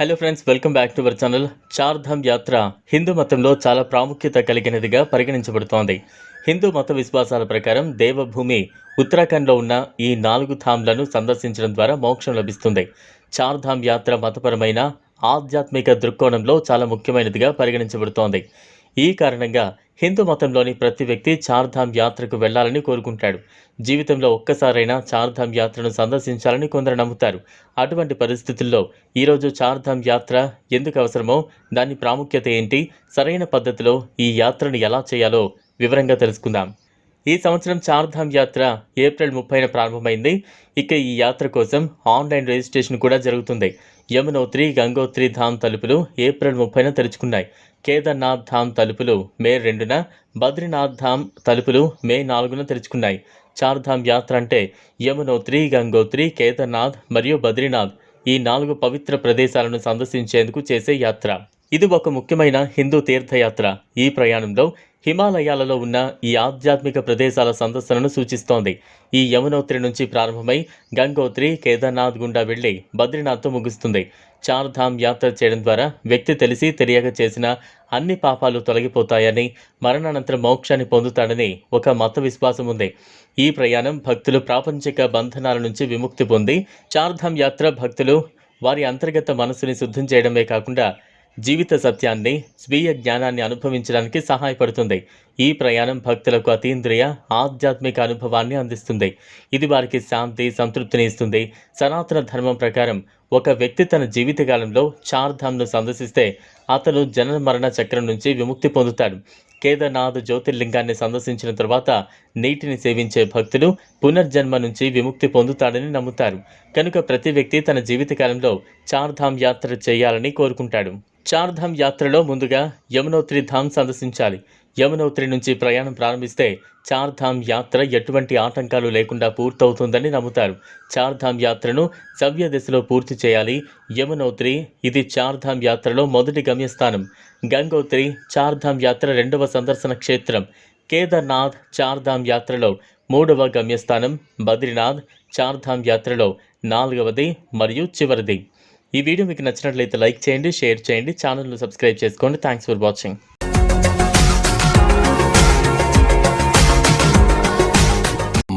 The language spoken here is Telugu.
Hello friends welcome back to our channel Chardham యాత్ర హిందూ మతంలో చాలా ప్రాముఖ్యత కలిగినదిగా పరిగణించబడుతోంది హిందూ మత విశ్వాసాల ప్రకారం దేవభూమి ఉత్తరాఖండ్లో ఉన్న ఈ నాలుగు ధామ్లను సందర్శించడం ద్వారా మోక్షం లభిస్తుంది చార్ధామ్ యాత్ర మతపరమైన ఆధ్యాత్మిక దృక్కోణంలో చాలా ముఖ్యమైనదిగా పరిగణించబడుతోంది ఈ కారణంగా హిందూ మతంలోని ప్రతి వ్యక్తి చార్ధామ్ యాత్రకు వెళ్ళాలని కోరుకుంటాడు. జీవితంలో ఒక్కసారైనా చార్ధామ్ యాత్రను సందర్శించాలని కొందరు నమ్ముతారు. అటువంటి పరిస్థితుల్లో ఈరోజు చార్ధామ్ యాత్ర ఎందుకు అవసరమో దాని ప్రాముఖ్యత ఏంటి సరైన పద్ధతిలో ఈ యాత్రను ఎలా చేయాలో వివరంగా తెలుసుకుందాం. ఈ సంవత్సరం చార్ధామ్ యాత్ర ఏప్రిల్ ముప్పైన ప్రారంభమైంది. ఇక ఈ యాత్ర కోసం ఆన్లైన్ రిజిస్ట్రేషన్ కూడా జరుగుతుంది. యమునోత్రి గంగోత్రి ధామ్ తలుపులు ఏప్రిల్ ముప్పైన తెరుచుకున్నాయి. కేదార్నాథ్ ధామ్ తలుపులు మే రెండున బద్రీనాథ్ ధామ్ తలుపులు మే నాలుగున తెరుచుకున్నాయి. చార్ధామ్ యాత్ర అంటే యమునోత్రి గంగోత్రి కేదార్నాథ్ మరియు బద్రీనాథ్ ఈ నాలుగు పవిత్ర ప్రదేశాలను సందర్శించేందుకు చేసే యాత్ర. ఇది ఒక ముఖ్యమైన హిందూ తీర్థయాత్ర. ఈ ప్రయాణంలో హిమాలయాలలో ఉన్న ఈ ఆధ్యాత్మిక ప్రదేశాల సందర్శనను సూచిస్తోంది. ఈ యమునోత్రి నుంచి ప్రారంభమై గంగోత్రి కేదార్నాథ్ గుండా వెళ్ళి బద్రీనాథ్తో ముగుస్తుంది. చార్ధామ్ యాత్ర చేయడం ద్వారా వ్యక్తి తెలిసి తెలియక చేసిన అన్ని పాపాలు తొలగిపోతాయని మరణానంతరం మోక్షాన్ని పొందుతాడని ఒక మత విశ్వాసం ఉంది. ఈ ప్రయాణం భక్తులు ప్రాపంచిక బంధనాల నుంచి విముక్తి పొంది చార్ధామ్ యాత్ర భక్తులు వారి అంతర్గత మనసుని శుద్ధం చేయడమే కాకుండా జీవిత సత్యాన్ని స్వీయ జ్ఞానాన్ని అనుభవించడానికి సహాయపడుతుంది. ఈ ప్రయాణం భక్తులకు అతీంద్రియ ఆధ్యాత్మిక అనుభవాన్ని అందిస్తుంది. ఇది వారికి శాంతి సంతృప్తిని ఇస్తుంది. సనాతన ధర్మం ప్రకారం ఒక వ్యక్తి తన జీవితకాలంలో చార్ధామ్ను సందర్శిస్తే అతను జనన మరణ చక్రం నుంచి విముక్తి పొందుతాడు. కేదార్నాథ్ జ్యోతిర్లింగాన్ని సందర్శించిన తర్వాత నీటిని సేవించే భక్తులు పునర్జన్మ నుంచి విముక్తి పొందుతాడని నమ్ముతారు. కనుక ప్రతి వ్యక్తి తన జీవితకాలంలో చార్ధామ్ యాత్ర చేయాలని కోరుకుంటాడు. చార్ధామ్ యాత్రలో ముందుగా యమునోత్రి ధామ్ సందర్శించాలి. యమునోత్రి నుంచి ప్రయాణం ప్రారంభిస్తే చార్ధామ్ యాత్ర ఎటువంటి ఆటంకాలు లేకుండా పూర్తవుతుందని నమ్ముతారు. చార్ధామ్ యాత్రను సవ్య దిశలో పూర్తి చేయాలి. యమునోత్రి ఇది చార్ధామ్ యాత్రలో మొదటి గమ్యస్థానం. గంగోత్రి చార్ధామ్ యాత్ర రెండవ సందర్శన క్షేత్రం. కేదార్నాథ్ చార్ధామ్ యాత్రలో మూడవ గమ్యస్థానం. బద్రీనాథ్ చార్ధామ్ యాత్రలో నాలుగవది మరియు చివరిది. ఈ వీడియో మీకు నచ్చినట్లయితే లైక్ చేయండి షేర్ చేయండి ఛానల్ను సబ్స్క్రైబ్ చేసుకోండి. Thanks for watching